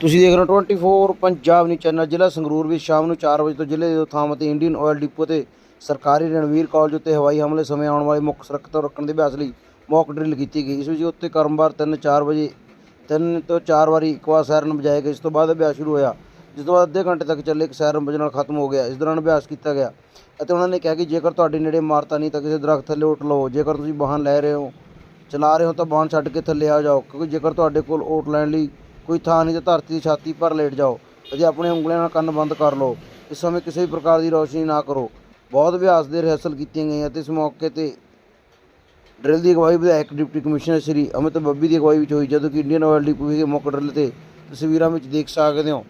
ਤੁਸੀਂ ਦੇਖ ਰਹੇ ਹੋ 24 ਪੰਜਾਬ ਨਿਊਜ਼ ਚੈਨਲ, ਜ਼ਿਲ੍ਹਾ ਸੰਗਰੂਰ ਵਿੱਚ ਸ਼ਾਮ ਨੂੰ 4 ਵਜੇ ਤੋਂ ਜ਼ਿਲ੍ਹੇ ਦੇ ਦੋ ਥਾਵਾਂ ਤੇ ਇੰਡੀਅਨ ਆਇਲ ਡਿਪੋ ਤੇ ਸਰਕਾਰੀ ਰਣਵੀਰ ਕਾਲਜ ਉੱਤੇ ਹਵਾਈ ਹਮਲੇ ਸਮੇਂ ਆਉਣ ਵਾਲੇ ਮੁੱਖ ਸੁਰੱਖਿਆ ਰੱਖਣ ਦੇ ਅਭਿਆਸ ਲਈ ਮੌਕ ਡਰਿਲ ਕੀਤੀ ਗਈ। ਇਸ ਵਿੱਚ ਉੱਤੇ ਕਰਮਵਾਰ 3-4 ਵਜੇ ਤਿੰਨ ਤੋਂ ਚਾਰ ਵਾਰੀ ਇੱਕ ਵਾਰ ਸਾਇਰਨ ਵਜਾਏ ਗਏ। ਇਸ ਤੋਂ ਬਾਅਦ ਅਭਿਆਸ ਸ਼ੁਰੂ ਹੋਇਆ, ਜਿਸ ਤੋਂ ਬਾਅਦ ਅੱਧੇ ਘੰਟੇ ਤੱਕ ਚੱਲੇ ਇੱਕ ਸਾਇਰਨ ਵਜਣ ਨਾਲ ਖਤਮ ਹੋ ਗਿਆ। ਇਸ ਦੌਰਾਨ ਅਭਿਆਸ ਕੀਤਾ ਗਿਆ ਅਤੇ ਉਹਨਾਂ ਨੇ ਕਿਹਾ ਕਿ ਜੇਕਰ ਤੁਹਾਡੇ ਨੇੜੇ ਇਮਾਰਤਾਂ ਨਹੀਂ ਤਾਂ ਕਿਸੇ ਦਰਖਤ ਥੱਲੇ ਉੱਟ ਲਓ ਜੇਕਰ ਤੁਸੀਂ ਵਾਹਨ ਲੈ ਰਹੇ ਹੋ, ਚਲਾ ਰਹੇ ਹੋ ਤਾਂ ਵਾਹਨ ਛੱਡ ਕੇ ਥੱਲੇ ਆ ਜਾਓ, ਕਿਉਂਕਿ ਜੇਕਰ ਤੁਹਾਡੇ ਕੋਲ ਓਟ ਲੈਣ ਲਈ ਕੋਈ ਥਾਂ ਨਹੀਂ ਤਾਂ ਧਰਤੀ ਦੀ ਛਾਤੀ ਪਰ ਲੇਟ ਜਾਓ ਅਤੇ ਆਪਣੇ ਉਂਗਲੀਆਂ ਨਾਲ ਕੰਨ ਬੰਦ ਕਰ ਲਓ, ਇਸ ਸਮੇਂ ਕਿਸੇ ਵੀ ਪ੍ਰਕਾਰ ਦੀ ਰੋਸ਼ਨੀ ਨਾ ਕਰੋ। ਬਹੁਤ ਅਭਿਆਸ ਦੇ ਰਿਹਰਸਲ ਕੀਤੀਆਂ ਗਈਆਂ ਅਤੇ ਇਸ ਮੌਕੇ ਤੇ ਡਰਿਲ ਦੀ ਅਗਵਾਈ ਵਿਧਾਇਕ ਡਿਪਟੀ ਕਮਿਸ਼ਨਰ ਸ਼੍ਰੀ ਅਮਿਤ ਬੱਬੀ ਦੀ ਅਗਵਾਈ ਵਿੱਚ ਹੋਈ, ਜਦੋਂ ਕਿ ਇੰਡੀਅਨ ਆਇਲ ਡਿਪੋ ਵਿਖੇ ਮੁੱਖ ਡਰਿਲ ਤੇ ਤਸਵੀਰਾਂ ਵਿੱਚ ਦੇਖ ਸਕਦੇ ਹੋ।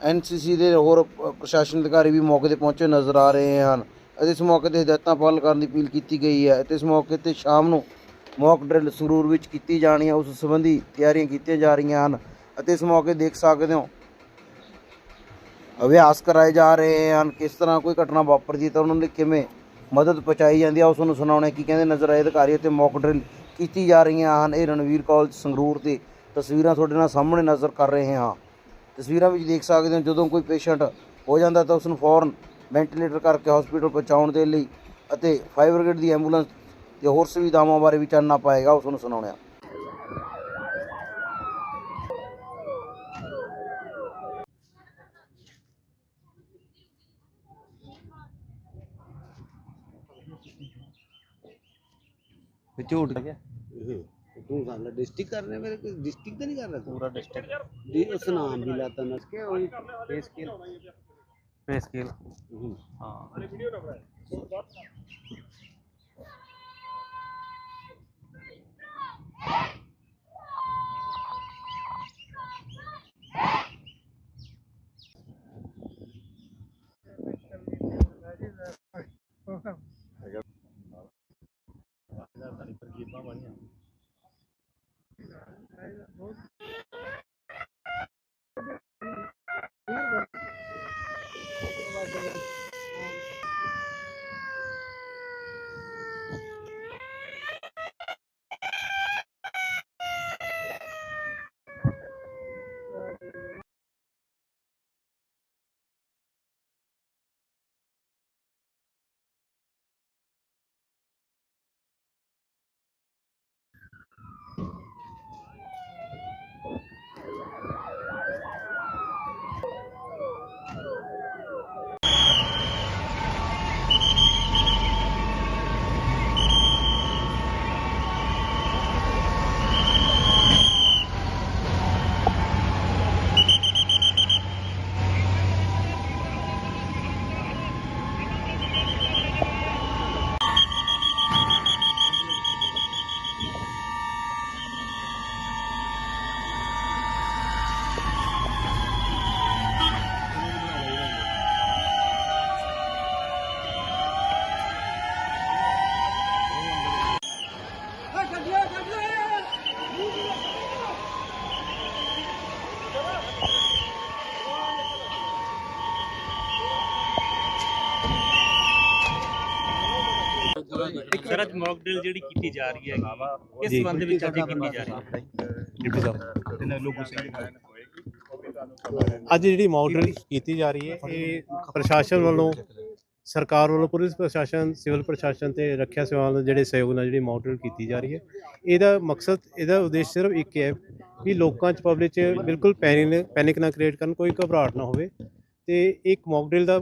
ਐਨਸੀਸੀ ਦੇ ਹੋਰ ਪ੍ਰਸ਼ਾਸਨ ਅਧਿਕਾਰੀ ਵੀ ਮੌਕੇ ਤੇ ਪਹੁੰਚੇ ਨਜ਼ਰ ਆ ਰਹੇ ਹਨ ਅਤੇ ਇਸ ਮੌਕੇ ਤੇ ਹਦਾਇਤਾਂ ਪਾਲਣ ਕਰਨ ਦੀ ਅਪੀਲ ਕੀਤੀ ਗਈ ਹੈ ਅਤੇ ਇਸ ਮੌਕੇ ਤੇ ਸ਼ਾਮ ਨੂੰ ਮੌਕ ਡਰਿਲ ਸੰਗਰੂਰ ਵਿੱਚ ਕੀਤੀ ਜਾਣੀ ਹੈ ਉਸ ਸੰਬੰਧੀ ਤਿਆਰੀਆਂ ਕੀਤੀਆਂ ਜਾ ਰਹੀਆਂ ਹਨ। ਅਤੇ ਇਸ ਮੌਕੇ ਦੇਖ ਸਕਦੇ ਹੋ। ਅਭਿਆਸ ਕਰਾਏ ਜਾ ਰਹੇ ਹਨ, ਕਿਸ ਤਰ੍ਹਾਂ ਕੋਈ ਘਟਨਾ ਵਾਪਰਦੀ ਹੈ ਤਾਂ ਉਹਨਾਂ ਲਈ ਕਿਵੇਂ ਮਦਦ ਪਹੁੰਚਾਈ ਜਾਂਦੀ ਹੈ ਉਸ ਨੂੰ ਸੁਣਾਉਣੇ ਕੀ ਕਹਿੰਦੇ ਨਜ਼ਰ ਆਏ ਅਧਿਕਾਰੀ ਅਤੇ ਮੌਕ ਡਰਿਲ ਕੀਤੀ ਜਾ ਰਹੀਆਂ ਹਨ। ਇਹ ਰਣਵੀਰ ਕਾਲਜ ਸੰਗਰੂਰ ਤੇ ਤਸਵੀਰਾਂ ਤੁਹਾਡੇ ਨਾਲ ਸਾਹਮਣੇ ਨਜ਼ਰ ਕਰ ਰਹੇ ਹਾਂ। ਤਸਵੀਰਾਂ ਵਿੱਚ ਦੇਖ ਸਕਦੇ ਹੋ, ਜਦੋਂ ਕੋਈ ਪੇਸ਼ੈਂਟ ਹੋ ਜਾਂਦਾ ਤਾਂ ਉਸ ਨੂੰ ਫੌਰਨ ਵੈਂਟੀਲੇਟਰ ਕਰਕੇ ਹਸਪੀਟਲ ਪਹੁੰਚਾਉਣ ਦੇ ਲਈ ਅਤੇ ਫਾਇਰ ਬ੍ਰਿਗੇਡ ਦੀ ਐਂਬੂਲੈਂਸ ਤੇ ਹੋਰ ਸੁਵਿਧਾਵਾਂ ਬਾਰੇ ਵੀ ਚਾਨਣਾ ਪਾਏਗਾ ਉਸ ਨੂੰ ਤੇ ਝੂਠ ਗਿਆ ਤੂੰ ਗੱਲ ਡਿਸਟ੍ਰਿਕਟ ਕਰ ਰਿਹਾ ਮੇਰੇ ਕੋਈ ਡਿਸਟ੍ਰਿਕਟ ਤਾਂ ਨਹੀਂ ਕਰ ਰਿਹਾ ਪੂਰਾ ਡਿਸਟ੍ਰਿਕਟ ਦੀ ਉਸ ਨਾਮ ਵੀ ਲਾਤਾ ਨਸ ਕੇ ਉਹ ਪੇ ਸਕੇਲ ਪੇ ਸਕੇਲ ਹਾਂ। ਅਰੇ ਵੀਡੀਓ ਨਾ ਬਣਾਇਆ ਹਾਂ ਸਰ ਅੱਜ ਮੌਕ ਡਰਿਲ ਜਿਹੜੀ ਕੀਤੀ ਜਾ ਰਹੀ ਹੈ ਇਸ ਸੰਬੰਧ ਵਿੱਚ ਅੱਜ ਕੀਤੀ ਜਾ ਰਹੀ ਹੈ? ਡਿਪਟੀ ਸਾਹਿਬ ਅੱਜ ਜਿਹੜੀ ਮੌਕ ਡਰਿਲ ਕੀਤੀ ਜਾ ਰਹੀ ਹੈ ਇਹ ਪ੍ਰਸ਼ਾਸਨ ਵੱਲੋਂ ਸਰਕਾਰ ਵੱਲੋਂ ਪੁਲਿਸ ਪ੍ਰਸ਼ਾਸਨ ਸਿਵਲ ਪ੍ਰਸ਼ਾਸਨ ਤੇ ਰੱਖਿਆ ਸੇਵਾਵਾਂ ਦੇ ਜਿਹੜੇ ਸਹਿਯੋਗ ਨਾਲ ਜਿਹੜੀ ਮੌਕ ਡਰਿਲ ਕੀਤੀ ਜਾ ਰਹੀ ਹੈ। ਇਹਦਾ ਮਕਸਦ ਇਹਦਾ ਉਦੇਸ਼ ਸਿਰਫ ਇੱਕ ਹੈ ਵੀ ਲੋਕਾਂ 'ਚ ਪਬਲਿਕ 'ਚ ਬਿਲਕੁਲ ਪੈਨਿਕ ਪੈਨਿਕ ਨਾ ਕ੍ਰੀਏਟ ਕਰਨ ਕੋਈ ਘਬਰਾਹਟ ਨਾ ਹੋਵੇ। ਤੇ ਇੱਕ ਮੌਕ ਡਰਿਲ ਦਾ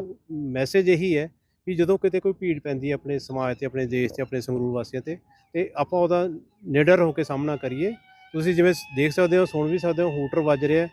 ਮੈਸੇਜ ਇਹੀ ਹੈ ਵੀ ਜਦੋਂ ਕਿਤੇ ਕੋਈ ਭੀੜ ਪੈਂਦੀ ਹੈ ਆਪਣੇ ਸਮਾਜ ਤੇ, ਆਪਣੇ ਦੇਸ਼ ਤੇ, ਆਪਣੇ ਸੰਗਰੂਰ ਵਾਸੀਆਂ ਤੇ ਤੇ ਆਪਾਂ ਉਹਦਾ ਨਿਡਰ ਹੋ ਕੇ ਸਾਹਮਣਾ ਕਰੀਏ। ਤੁਸੀਂ ਜਿਵੇਂ ਦੇਖ ਸਕਦੇ ਹੋ, ਸੁਣ ਵੀ ਸਕਦੇ ਹੋ, ਹੂਟਰ ਵੱਜ ਰਿਹਾ ਹੈ।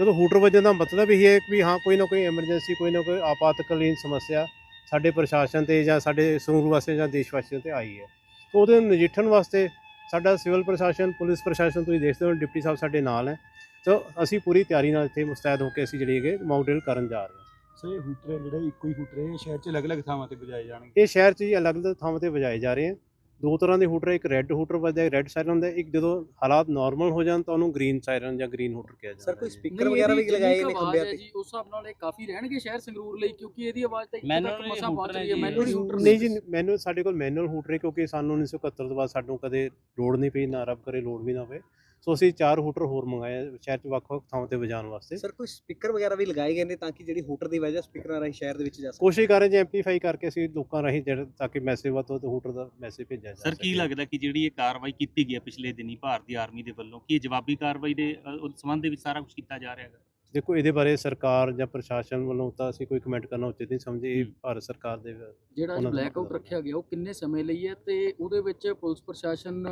ਜਦੋਂ ਹੂਟਰ ਵੱਜਣ ਦਾ ਮਤਲਬ ਇਹ ਹੈ ਕਿ ਵੀ ਹਾਂ, ਕੋਈ ਨਾ ਕੋਈ ਐਮਰਜੈਂਸੀ ਕੋਈ ਨਾ ਕੋਈ ਆਪਾਤਕਾਲੀਨ ਸਮੱਸਿਆ ਸਾਡੇ ਪ੍ਰਸ਼ਾਸਨ ਤੇ ਜਾਂ ਸਾਡੇ ਸੰਗਰੂਰ ਵਾਸੀਆਂ ਜਾਂ ਦੇਸ਼ ਵਾਸੀਆਂ ਤੇ ਆਈ ਹੈ। ਤਾਂ ਉਹਦੇ ਨਜਿੱਠਣ ਵਾਸਤੇ ਸਾਡਾ ਸਿਵਲ ਪ੍ਰਸ਼ਾਸਨ, ਪੁਲਿਸ ਪ੍ਰਸ਼ਾਸਨ, ਤੁਸੀਂ ਦੇਖਦੇ ਹੋ, ਡਿਪਟੀ ਸਾਹਿਬ ਸਾਡੇ ਨਾਲ ਹੈ। ਤਾਂ ਅਸੀਂ ਪੂਰੀ ਤਿਆਰੀ ਨਾਲ ਇੱਥੇ ਮੁਸਤੈਦ ਹੋ ਕੇ ਅਸੀਂ ਜਿਹੜੀ ਹੈਗੇ ਮੌਕ ਡਰਿਲ ਕਰਨ ਜਾ ਰਹੇ ਹਾਂ। ਸੋ ਇਹ ਹੂਟਰ ਹੈ ਜਿਹੜਾ ਇੱਕੋ ਹੀ ਹੂਟਰ ਹੈ ਇਹ ਸ਼ਹਿਰ 'ਚ ਅਲੱਗ-ਅਲੱਗ ਥਾਵਾਂ ਤੇ ਵਜਾਏ ਜਾਣਗੇ। ਇਹ ਸ਼ਹਿਰ 'ਚ ਜੀ ਅਲੱਗ-ਅਲੱਗ ਥਾਵਾਂ ਤੇ ਵਜਾਏ ਜਾ ਰਹੇ ਆ। ਦੋ ਤਰ੍ਹਾਂ ਦੇ ਹੂਟਰ ਇੱਕ ਰੈੱਡ ਹੂਟਰ ਵੱਜਦਾ ਹੈ ਰੈੱਡ ਸਾਇਰਨ ਹੁੰਦਾ ਇੱਕ ਜਦੋਂ ਹਾਲਾਤ ਨਾਰਮਲ ਹੋ ਜਾਣ ਤਾਂ ਉਹਨੂੰ ਗ੍ਰੀਨ ਸਾਇਰਨ ਜਾਂ ਗ੍ਰੀਨ ਹੂਟਰ ਕਿਹਾ ਜਾਂਦਾ ਸਰ ਕੋਈ ਸਪੀਕਰ ਵਗੈਰਾ ਵੀ ਲਗਾਏ ਨੇ ਖੰਭਿਆਂ ਤੇ? ਜੀ ਉਸ ਹਿਸਾਬ ਨਾਲ ਇਹ ਕਾਫੀ ਰਹਿਣਗੇ ਸ਼ਹਿਰ ਸੰਗਰੂਰ ਲਈ ਕਿਉਂਕਿ ਇਹਦੀ ਆਵਾਜ਼ ਤਾਂ ਇੱਕ ਤੱਕ ਮਸਾ ਪਹੁੰਚ ਰਹੀ ਹੈ ਮੈਨੂਅਲ ਹੂਟਰ ਨਹੀਂ ਜੀ ਮੈਨੂਅਲ ਸਾਡੇ ਕੋਲ ਮੈਨੂਅਲ ਹੂਟਰ ਹੈ ਕਿਉਂਕਿ ਸਾਨੂੰ 1971 ਤੋਂ ਬਾਅਦ ਸਾਨੂੰ ਕਦੇ ਲੋੜ ਨਹੀਂ ਪਈ ਨਾ ਰੱਬ ਕਰੇ ਲੋੜ ਵੀ ਨਾ ਪਏ ਸੋ ਅਸੀਂ ਚਾਰ ਹੂਟਰ ਹੋਰ ਮੰਗਾਏ ਆ ਸ਼ਹਿਰ 'ਚ ਵੱਖ-ਵੱਖ ਥਾਵਾਂ ਤੇ ਵਜਾਉਣ ਵਾਸਤੇ। ਸਰ ਕੋਈ ਸਪੀਕਰ ਵਗੈਰਾ ਵੀ ਲਗਾਏ ਗਏ ਨੇ ਤਾਂ ਕਿ ਜਿਹੜੀ ਹੂਟਰ ਦੀ ਵਜ੍ਹਾ ਸਪੀਕਰਾਂ ਰਾਹੀਂ ਸ਼ਹਿਰ ਦੇ ਵਿੱਚ ਜਾ ਸਕੇ ਕੋਸ਼ਿਸ਼ ਕਰ ਰਹੇ ਜੀ ਐਮਪਲੀਫਾਈ ਕਰਕੇ ਅਸੀਂ ਲੋਕਾਂ ਰਾਹੀਂ ਜਿਹੜਾ ਤਾਂ ਕਿ ਮੈਸੇਜ ਵੱਧ ਤੋਂ ਵੱਧ ਹੂਟਰ ਦਾ ਮੈਸੇਜ ਭੇਜਿਆ ਜਾ ਸਰ ਕੀ। ਲੱਗਦਾ ਕਿ ਜਿਹੜੀ ਇਹ ਕਾਰਵਾਈ ਕੀਤੀ ਗਈ ਹੈ ਪਿਛਲੇ ਦਿਨੀ ਭਾਰਤੀ ਆਰਮੀ ਦੇ ਵੱਲੋਂ ਕੀ ਇਹ ਜਵਾਬੀ ਕਾਰਵਾਈ ਦੇ ਅ, ਉਹ ਸੰਬੰਧ ਦੇ ਵਿੱਚ ਸਾਰਾ ਕੁਝ ਕੀਤਾ ਜਾ ਰਿਹਾ ਹੈ ਦੇਖੋ ਇਹਦੇ ਬਾਰੇ ਸਰਕਾਰ ਜਾਂ ਪ੍ਰਸ਼ਾਸਨ ਵੱਲੋਂ ਤਾਂ ਅਸੀਂ ਕੋਈ ਕਮੈਂਟ ਕਰਨਾ ਉਚਿਤ ਨਹੀਂ ਸਮਝੇ ਇਹ ਭਾਰਤ ਸਰਕਾਰ ਦੇ ਜਿਹੜਾ ਬਲੈਕ ਆਊਟ। ਰੱਖਿਆ ਗਿਆ ਉਹ ਕਿੰਨੇ ਸਮੇਂ ਲਈ ਹੈ ਤੇ ਉਹਦੇ ਵਿੱਚ ਪੁਲਿਸ ਪ੍ਰਸ਼ਾਸਨ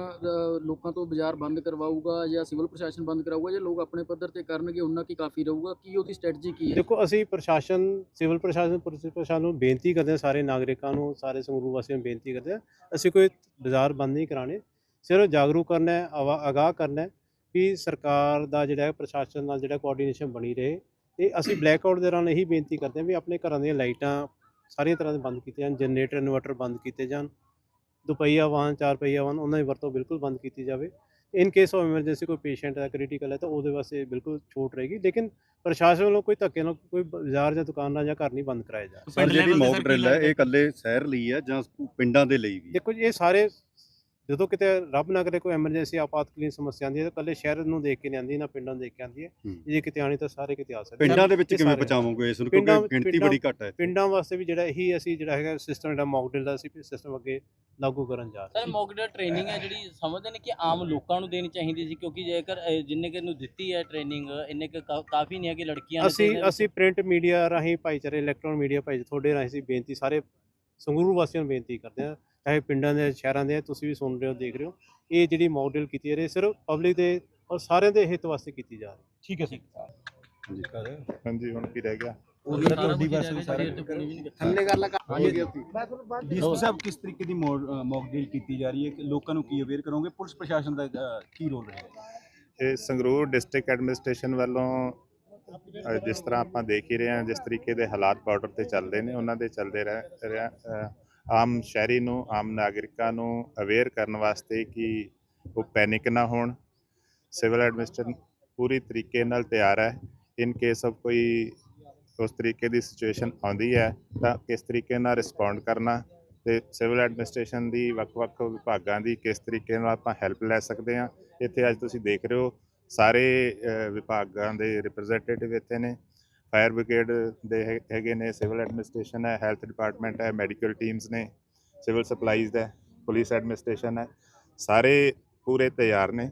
ਲੋਕਾਂ ਤੋਂ ਬਾਜ਼ਾਰ ਬੰਦ ਕਰਵਾਊਗਾ ਜਾਂ ਸਿਵਲ ਪ੍ਰਸ਼ਾਸਨ ਬੰਦ ਕਰਾਊਗਾ ਜਾਂ ਲੋਕ ਆਪਣੇ ਪੱਧਰ ਤੇ ਕਰਨਗੇ ਉਹਨਾਂ ਕੀ ਕਾਫੀ ਰਹੂਗਾ? ਕੀ ਉਹਦੀ ਸਟ੍ਰੈਟਜੀ ਕੀ ਹੈ? ਦੇਖੋ ਅਸੀਂ ਪ੍ਰਸ਼ਾਸਨ ਸਿਵਲ ਪ੍ਰਸ਼ਾਸਨ ਪੁਲਿਸ ਪ੍ਰਸ਼ਾਸਨ ਨੂੰ ਬੇਨਤੀ ਕਰਦੇ ਹਾਂ ਸਾਰੇ ਨਾਗਰਿਕਾਂ ਨੂੰ ਸਾਰੇ ਸੰਗਰੂਰ ਵਾਸੀਆਂ ਨੂੰ ਬੇਨਤੀ ਕਰਦੇ ਹਾਂ ਅਸੀਂ ਕੋਈ ਬਾਜ਼ਾਰ ਬੰਦ ਨਹੀਂ ਕਰਾਣੇ ਸਿਰਫ ਜਾਗਰੂਕ ਕਰਨਾ ਹੈ ਆਗਾਹ ਕਰਨਾ ਹੈ ਕਿ ਸਰਕਾਰ ਦਾ ਜਿਹੜਾ ਪ੍ਰਸ਼ਾਸਨ ਨਾਲ ਜਿਹੜਾ ਕੋਆਰਡੀਨੇਸ਼ਨ ਬਣੀ ਰਹੇ। ਤੇ ਅਸੀਂ ਬਲੈਕ ਆਊਟ ਦੇ ਦੌਰਾਨ ਇਹੀ ਬੇਨਤੀ ਕਰਦੇ ਹਾਂ ਵੀ ਆਪਣੇ ਘਰਾਂ ਦੀਆਂ ਲਾਈਟਾਂ ਸਾਰੀਆਂ ਤਰ੍ਹਾਂ ਦੇ ਬੰਦ ਕੀਤੀਆਂ ਜਾਣ ਜਨਰੇਟਰ ਇਨਵਰਟਰ ਬੰਦ ਕੀਤੇ ਜਾਣ। ਦੁਪਹੀਆ ਵਾਹਨ ਚਾਰ ਪਹੀਆ ਵਾਹਨ ਉਹਨਾਂ ਦੀ ਵਰਤੋਂ ਬਿਲਕੁਲ ਬੰਦ ਕੀਤੀ ਜਾਵੇ। ਇਨ ਕੇਸ ਆਫ ਐਮਰਜੈਂਸੀ ਕੋਈ ਪੇਸ਼ੈਂਟ ਹੈ ਕ੍ਰਿਟੀਕਲ ਹੈ ਤਾਂ ਉਹਦੇ ਵਾਸਤੇ ਬਿਲਕੁਲ ਛੂਟ ਰਹੇਗੀ। ਲੇਕਿਨ ਪ੍ਰਸ਼ਾਸਨ ਵੱਲੋਂ ਕੋਈ ਧੱਕੇ ਨਾਲ ਕੋਈ ਬਾਜ਼ਾਰ ਜਾਂ ਦੁਕਾਨਾਂ ਜਾਂ ਘਰ ਨਹੀਂ ਬੰਦ ਕਰਾਏ ਜਾ ਰਹੇ। ਸਰ ਜਿਹੜੀ ਮੌਕ ਡਰਿਲ ਹੈ ਇਹ ਇਕੱਲੇ ਸ਼ਹਿਰ ਲਈ ਹੈ ਜਾਂ ਪਿੰਡਾਂ ਦੇ ਲਈ ਵੀ ਦੇਖੋ ਜੀ ਇਹ ਸਾਰੇ ਜਦੋਂ ਕਿਤੇ ਰੱਬ ਨਾ ਕਰੇ ਕੋਈ ਐਮਰਜੈਂਸੀ ਆਪਾਤਕਾਲੀਨ ਸਮੱਸਿਆ ਆਉਂਦੀ ਹੈ ਤਾਂ ਇਕੱਲੇ ਸ਼ਹਿਰ ਨੂੰ ਦੇਖ ਕੇ ਨਹੀਂ ਆਉਂਦੀ ਨਾ ਪਿੰਡਾਂ ਨੂੰ ਦੇਖ ਕੇ ਆਉਂਦੀ ਹੈ। ਹੂੰ। ਜੇ ਕਿਤੇ ਆਣੀ ਤਾਂ ਸਾਰੇ ਕਿਤੇ ਆ ਸਕਦੀ। ਪਿੰਡਾਂ ਦੇ ਵਿੱਚ ਕਿਵੇਂ ਬਚਾਵੋਗੇ ਇਸ ਨੂੰ? ਪਿੰਡਾਂ- ਕਿਉਂਕਿ ਗਿਣਤੀ ਬੜੀ ਘੱਟ ਹੈ ਪਿੰਡਾਂ ਵਾਸਤੇ ਵੀ ਜਿਹੜਾ ਇਹੀ ਅਸੀਂ ਜਿਹੜਾ ਹੈਗਾ ਸਿਸਟਮ ਜਿਹੜਾ ਮੌਕ ਡਰਿਲ ਦਾ ਅਸੀਂ ਸਿਸਟਮ ਅੱਗੇ ਲਾਗੂ ਕਰਨ ਜਾ ਰਹੇ ਸਰ ਮੌਕਡਰ ਟ੍ਰੇਨਿੰਗ ਹੈ ਜਿਹੜੀ ਸਮਝਦੇ ਨੇ ਕਿ ਆਮ ਲੋਕਾਂ ਨੂੰ ਦੇਣੀ ਚਾਹੀਦੀ ਸੀ ਕਿਉਂਕਿ ਜੇਕਰ ਜਿੰਨੇ ਕਿ ਨੂੰ ਦਿੱਤੀ ਹੈ ਟ੍ਰੇਨਿੰਗ ਇੰਨੇ ਕੁ ਕਾਫੀ ਨਹੀਂ ਹੈ ਕਿ ਲੜਕੀਆਂ ਨੇ ਅਸੀਂ ਅਸੀਂ ਪ੍ਰਿੰਟ ਮੀਡੀਆ ਰਾਹੀਂ ਭਾਈਚਾਰੇ ਇਲੈਕਟ੍ਰੋਨਿਕ ਮੀਡੀਆ ਭਾਈ ਤੁਹਾਡੇ ਰਾਹੀਂ ਅਸੀਂ ਬੇਨਤੀ ਸਾਰੇ ਸੰਗਰੂਰ ਵਾਸੀਆਂ ਨੂੰ ਬੇਨਤੀ ਕਰਦੇ ਹਾਂ ਚਾਹੇ ਪਿੰਡਾਂ ਦੇ ਸ਼ਹਿਰਾਂ ਦੇ ਤੁਸੀਂ ਵੀ ਸੁਣ ਰਹੇ ਹੋ ਦੇਖ ਰਹੇ ਹੋ। ਇਹ ਜਿਹੜੀ ਮਾਡਲ ਕੀਤੀ ਜਾ ਰਹੀ ਹੈ ਸਿਰਫ ਪਬਲਿਕ ਦੇ ਔਰ ਸਾਰਿਆਂ ਦੇ ਹਿੱਤ ਵਾਸਤੇ ਕੀਤੀ ਜਾ ਰਹੀ ਹੈ। ਠੀਕ ਹੈ ਸਰ। ਹਾਂਜੀ। ਹੁਣ ਕੀ ਰਹਿ ਗਿਆ? ਉਹ ਸਾਰਾ ਸਾਰਾ ਤੁਹਾਡੀ ਕੁਝ version ਜਾਏਗਾ, ਸਾਰਾ ਸ਼ਰੀਰ ਤੇ ਪੂਰੀ ਵੀ ਨਹੀਂ ਕੀਤੀ। ਥੱਲੇ ਕਰ ਲਾ ਡੀਐਸਪੀ ਸਾਹਿਬ ਕਿਸ ਤਰੀਕੇ ਦੀ ਮੌਕ ਡਰਿਲ ਕੀਤੀ ਜਾ ਰਹੀ ਹੈ? ਕਿ ਲੋਕਾਂ ਨੂੰ ਕੀ ਅਵੇਅਰ ਕਰੋਗੇ? ਪੁਲਿਸ ਪ੍ਰਸ਼ਾਸਨ ਦਾ ਅ, ਕੀ ਰੋਲ ਰਹੇਗਾ ਇਹ ਸੰਗਰੂਰ ਡਿਸਟ੍ਰਿਕਟ ਐਡਮਿਨਿਸਟ੍ਰੇਸ਼ਨ ਵੱਲੋਂ ਜਿਸ ਤਰ੍ਹਾਂ ਆਪਾਂ ਦੇਖ ਹੀ ਰਹੇ ਹਾਂ ਜਿਸ ਤਰੀਕੇ ਦੇ ਹਾਲਾਤ ਬਾਰਡਰ ਤੇ ਚੱਲਦੇ ਨੇ ਉਹਨਾਂ ਦੇ ਚੱਲਦੇ ਰਹਿ ਆਮ ਸ਼ਹਿਰੀ ਨੂੰ, ਆਮ ਨਾਗਰਿਕਾਂ ਨੂੰ ਅਵੇਅਰ ਕਰਨ ਵਾਸਤੇ ਕਿ ਉਹ ਪੈਨਿਕ ਨਾ ਹੋਣ। ਸਿਵਲ ਐਡਮਿਨਿਸਟ੍ਰੇਸ਼ਨ ਪੂਰੀ ਤਰੀਕੇ ਨਾਲ ਤਿਆਰ ਹੈ। ਇਨ ਕੇਸ ਆਫ ਕੋਈ ਉਸ ਤਰੀਕੇ ਦੀ ਸਿਚੁਏਸ਼ਨ ਆਉਂਦੀ ਹੈ, ਤਾਂ ਕਿਸ ਤਰੀਕੇ ਨਾਲ ਰਿਸਪੌਂਡ ਕਰਨਾ ਤੇ ਸਿਵਲ ਐਡਮਿਨਿਸਟ੍ਰੇਸ਼ਨ ਦੀ ਵੱਖ-ਵੱਖ ਵਿਭਾਗਾਂ ਦੀ ਕਿਸ ਤਰੀਕੇ ਨਾਲ ਆਪਾਂ ਹੈਲਪ ਲੈ ਸਕਦੇ ਹਾਂ। ਇੱਥੇ ਅੱਜ ਤੁਸੀਂ ਦੇਖ ਰਹੇ ਹੋ, ਸਾਰੇ ਵਿਭਾਗਾਂ ਦੇ ਰਿਪਰੈਜ਼ੈਂਟੇਟਿਵ ਇੱਥੇ ਨੇ। ਫਾਇਰ ਬ੍ਰਿਗੇਡ ਦੇ ਹੈਗੇ ਨੇ ਸਿਵਲ ਐਡਮਿਨਿਸਟ੍ਰੇਸ਼ਨ ਹੈ ਹੈਲਥ ਡਿਪਾਰਟਮੈਂਟ ਹੈ ਮੈਡੀਕਲ ਟੀਮਸ ਨੇ ਸਿਵਲ ਸਪਲਾਈਜ਼ ਹੈ ਪੁਲਿਸ ਐਡਮਿਨਿਸਟ੍ਰੇਸ਼ਨ ਹੈ ਸਾਰੇ ਪੂਰੇ ਤਿਆਰ ਨੇ।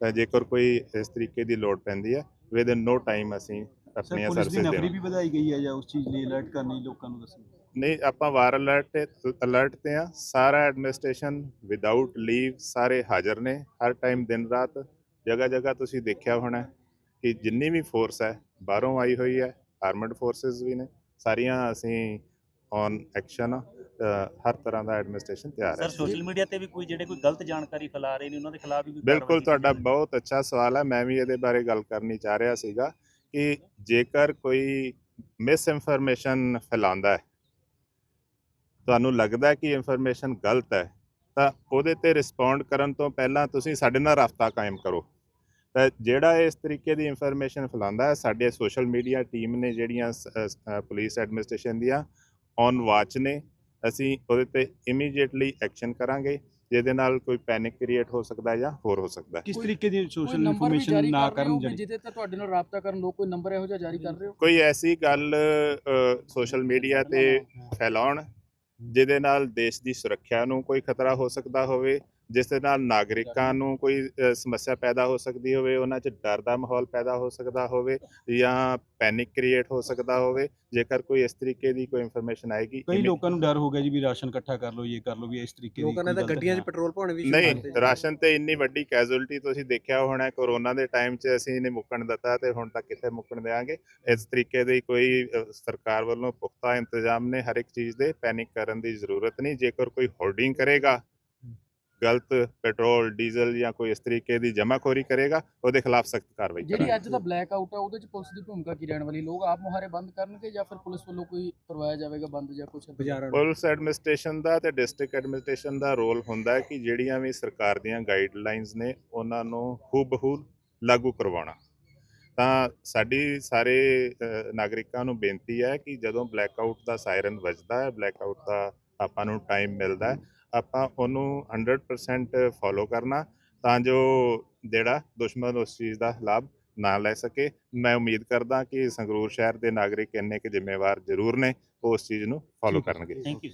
ਤਾਂ ਜੇਕਰ ਕੋਈ ਇਸ ਤਰੀਕੇ ਦੀ ਲੋੜ ਪੈਂਦੀ ਹੈ ਵਿਦ ਇਨ ਨੋ ਟਾਈਮ ਅਸੀਂ ਆਪਣੀਆਂ ਦੀ ਸਰਵਿਸ ਨਫਰੀ ਦੇਵਾਂਗੇ। ਵੀ ਵਧਾਈ ਗਈ ਹੈ ਜਾਂ ਉਸ ਚੀਜ਼ ਲਈ ਅਲਰਟ ਕਰਨੀ ਲੋਕਾਂ ਨੂੰ ਦੱਸਣਾ ਨਹੀਂ ਆਪਾਂ ਵਾਰ ਅਲਰਟ ਅਲਰਟ ਤੇ ਆ ਸਾਰਾ ਐਡਮਿਨਿਸਟ੍ਰੇਸ਼ਨ ਵਿਦਆਊਟ ਲੀਵ ਸਾਰੇ ਹਾਜ਼ਰ ਨੇ। ਹਰ ਟਾਈਮ ਦਿਨ ਰਾਤ ਜਗ੍ਹਾ ਜਗ੍ਹਾ ਤੁਸੀਂ ਦੇਖਿਆ ਹੋਣਾ ਕਿ ਜਿੰਨੀ ਵੀ ਫੋਰਸ ਹੈ ਬਾਹਰੋਂ ਆਈ ਹੋਈ ਹੈ ਆਰਮਡ ਫੋਰਸਸ ਵੀ ਨੇ ਸਾਰੀਆਂ ਅਸੀਂ ਔਨ ਐਕਸ਼ਨ ਹਰ ਤਰ੍ਹਾਂ ਦਾ ਐਡਮਿਨਿਸਟ੍ਰੇਸ਼ਨ ਤਿਆਰ ਹੈ ਸਰ ਸੋਸ਼ਲ ਮੀਡੀਆ ਤੇ ਵੀ ਕੋਈ ਜਿਹੜੇ ਕੋਈ ਗਲਤ ਜਾਣਕਾਰੀ ਫੈਲਾ ਰਹੇ ਨੇ ਉਹਨਾਂ ਦੇ ਖਿਲਾਫ ਵੀ ਕੋਈ ਬਿਲਕੁਲ ਤੁਹਾਡਾ? ਬਹੁਤ ਅੱਛਾ ਸਵਾਲ ਹੈ ਮੈਂ ਵੀ ਇਹਦੇ ਬਾਰੇ ਗੱਲ ਕਰਨੀ ਚਾਹ ਰਿਹਾ ਸੀਗਾ ਕਿ ਜੇਕਰ ਕੋਈ ਮਿਸ ਇਨਫੋਰਮੇਸ਼ਨ ਫੈਲਾਉਂਦਾ ਹੈ ਤੁਹਾਨੂੰ ਲੱਗਦਾ ਕਿ ਇਨਫੋਰਮੇਸ਼ਨ ਗਲਤ ਹੈ ਤਾਂ ਉਹਦੇ ਤੇ ਰਿਸਪੌਂਡ ਕਰਨ ਤੋਂ ਪਹਿਲਾਂ ਤੁਸੀਂ ਸਾਡੇ ਨਾਲ ਰਾਬਤਾ ਕਾਇਮ ਕਰੋ ਤਾਂ ਜਿਹੜਾ ਇਸ ਤਰੀਕੇ ਦੀ ਇਨਫੋਰਮੇਸ਼ਨ ਫੈਲਾਉਂਦਾ ਹੈ ਸਾਡੇ ਸੋਸ਼ਲ ਮੀਡੀਆ ਟੀਮ ਨੇ ਜਿਹੜੀਆਂ ਪੁਲਿਸ ਐਡਮਿਨਿਸਟ੍ਰੇਸ਼ਨ ਦੀਆਂ ਔਨ ਵਾਚ ਨੇ ਅਸੀਂ ਉਹਦੇ ਤੇ ਇਮੀਡੀਏਟਲੀ ਐਕਸ਼ਨ ਕਰਾਂਗੇ ਜਿਹਦੇ ਨਾਲ ਕੋਈ ਪੈਨਿਕ ਕ੍ਰੀਏਟ ਹੋ ਸਕਦਾ ਹੈ ਜਾਂ ਹੋਰ ਹੋ ਸਕਦਾ ਕਿਸ ਤਰੀਕੇ ਦੀ ਸੋਸ਼ਲ ਇਨਫੋਰਮੇਸ਼ਨ ਨਾ ਕਰਨ ਜਿਹਦੇ ਤੇ ਤੁਹਾਡੇ ਨਾਲ ਰਾਬਤਾ ਕਰਨ ਲੋਕ ਕੋਈ ਨੰਬਰ ਇਹੋ ਜਿਹਾ ਜਾਰੀ ਕਰ ਰਹੇ ਹੋ? ਕੋਈ ਐਸੀ ਗੱਲ ਸੋਸ਼ਲ ਮੀਡੀਆ ਤੇ ਫੈਲਾਉਣ ਜਿਹਦੇ ਨਾਲ ਦੇਸ਼ ਦੀ ਸੁਰੱਖਿਆ ਨੂੰ ਕੋਈ ਖਤਰਾ ਹੋ ਸਕਦਾ ਹੋਵੇ ਜਿਸ ਦੇ ਨਾਲ ਨਾਗਰਿਕਾਂ ਨੂੰ ਕੋਈ ਸਮੱਸਿਆ ਪੈਦਾ ਹੋ ਸਕਦੀ ਹੋਵੇ ਉਹਨਾਂ 'ਚ ਡਰ ਦਾ ਮਾਹੌਲ ਪੈਦਾ ਹੋ ਸਕਦਾ ਹੋਵੇ ਜਾਂ ਪੈਨਿਕ ਕ੍ਰੀਏਟ ਹੋ ਸਕਦਾ ਹੋਵੇ ਜੇਕਰ ਕੋਈ ਇਸ ਤਰੀਕੇ ਦੀ ਕੋਈ ਇਨਫੋਰਮੇਸ਼ਨ ਆਏਗੀ ਕਈ ਲੋਕਾਂ ਨੂੰ ਡਰ ਹੋ ਗਿਆ ਜੀ ਵੀ ਰਾਸ਼ਨ ਇਕੱਠਾ ਕਰ ਲਓ ਇਹ ਕਰ ਲਓ ਵੀ ਇਸ ਤਰੀਕੇ ਦੀ ਲੋਕਾਂ ਨੇ ਤਾਂ ਗੱਡੀਆਂ 'ਚ। ਪੈਟਰੋਲ ਪਾਉਣੇ ਵੀ ਨਹੀਂ ਰਾਸ਼ਨ ਤੇ ਇੰਨੀ ਵੱਡੀ ਕੈਜੁਅਲਟੀ ਤੁਸੀਂ ਦੇਖਿਆ ਹੋਣਾ ਕੋਰੋਨਾ ਦੇ ਟਾਈਮ 'ਚ ਅਸੀਂ ਨੇ ਮੁੱਕਣ ਦਿੱਤਾ ਤੇ ਹੁਣ ਤੱਕ ਕਿੱਥੇ ਮੁੱਕਣ ਦੇਾਂਗੇ ਇਸ ਤਰੀਕੇ ਦੀ ਕੋਈ ਸਰਕਾਰ ਵੱਲੋਂ ਪੁਖਤਾ ਇੰਤਜ਼ਾਮ ਨੇ ਹਰ ਇੱਕ ਚੀਜ਼ ਦੇ ਪੈਨਿਕ ਕਰਨ ਦੀ ਜ਼ਰੂਰਤ ਨਹੀਂ ਜੇਕਰ ਕੋਈ ਹੋਰਡਿੰਗ ਕਰੇਗਾ ਗਲਤ ਪੈਟਰੋਲ ਡੀਜ਼ਲ ਜਾਂ ਕੋਈ ਇਸ ਤਰੀਕੇ ਦੀ ਜਮਾਖੋਰੀ ਕਰੇਗਾ ਉਹਦੇ ਖਿਲਾਫ ਸਖਤ ਕਾਰਵਾਈ ਜਿਹੜੀ ਕਰਾਂਗੇ। ਅੱਜ ਦਾ ਬਲੈਕ ਆਊਟ ਹੈ ਉਹਦੇ ਚ ਪੁਲਿਸ ਦੀ ਭੂਮਿਕਾ ਕੀ ਰਹਿਣ ਵਾਲੀ? ਲੋਕ ਆਪ ਮੁਹਾਰੇ ਬੰਦ ਕਰਨਗੇ ਜਾਂ ਫਿਰ ਪੁਲਿਸ ਵੱਲੋਂ ਕੋਈ ਕਰਵਾਇਆ ਜਾਵੇਗਾ ਬੰਦ ਜਾਂ ਕੁਝ ਬਾਜ਼ਾਰਾਂ ਪੁਲਿਸ ਐਡਮਿਨਿਸਟ੍ਰੇਸ਼ਨ ਦਾ ਤੇ ਡਿਸਟ੍ਰਿਕਟ ਐਡਮਿਨਿਸਟ੍ਰੇਸ਼ਨ ਦਾ ਰੋਲ ਹੁੰਦਾ ਹੈ ਕਿ ਜਿਹੜੀਆਂ ਵੀ ਸਰਕਾਰ ਦੀਆਂ ਗਾਈਡਲਾਈਨਸ ਨੇ ਉਹਨਾਂ ਨੂੰ ਹੂਬਹੂ ਲਾਗੂ ਕਰਵਾਉਣਾ। ਤਾਂ ਸਾਡੀ ਸਾਰੇ ਨਾਗਰਿਕਾਂ ਨੂੰ ਬੇਨਤੀ ਹੈ ਕਿ ਜਦੋਂ ਬਲੈਕ ਆਊਟ ਦਾ ਸਾਇਰਨ ਵੱਜਦਾ ਹੈ ਬਲੈਕ ਆਊਟ ਦਾ ਆਪਾਂ ਨੂੰ ਟਾਈਮ ਮਿਲਦਾ ਹੈ ਆਪਾਂ ਉਹਨੂੰ 100% ਫੋਲੋ ਕਰਨਾ ਤਾਂ ਜੋ ਜਿਹੜਾ ਦੁਸ਼ਮਣ ਉਸ ਚੀਜ਼ ਦਾ ਲਾਭ ਨਾ ਲੈ ਸਕੇ। ਮੈਂ ਉਮੀਦ ਕਰਦਾ ਕਿ ਸੰਗਰੂਰ ਸ਼ਹਿਰ ਦੇ ਨਾਗਰਿਕ ਇੰਨੇ ਕੁ ਜ਼ਿੰਮੇਵਾਰ ਜ਼ਰੂਰ ਨੇ ਉਹ ਉਸ ਚੀਜ਼ ਨੂੰ ਫੋਲੋ ਕਰਨਗੇ। Thank you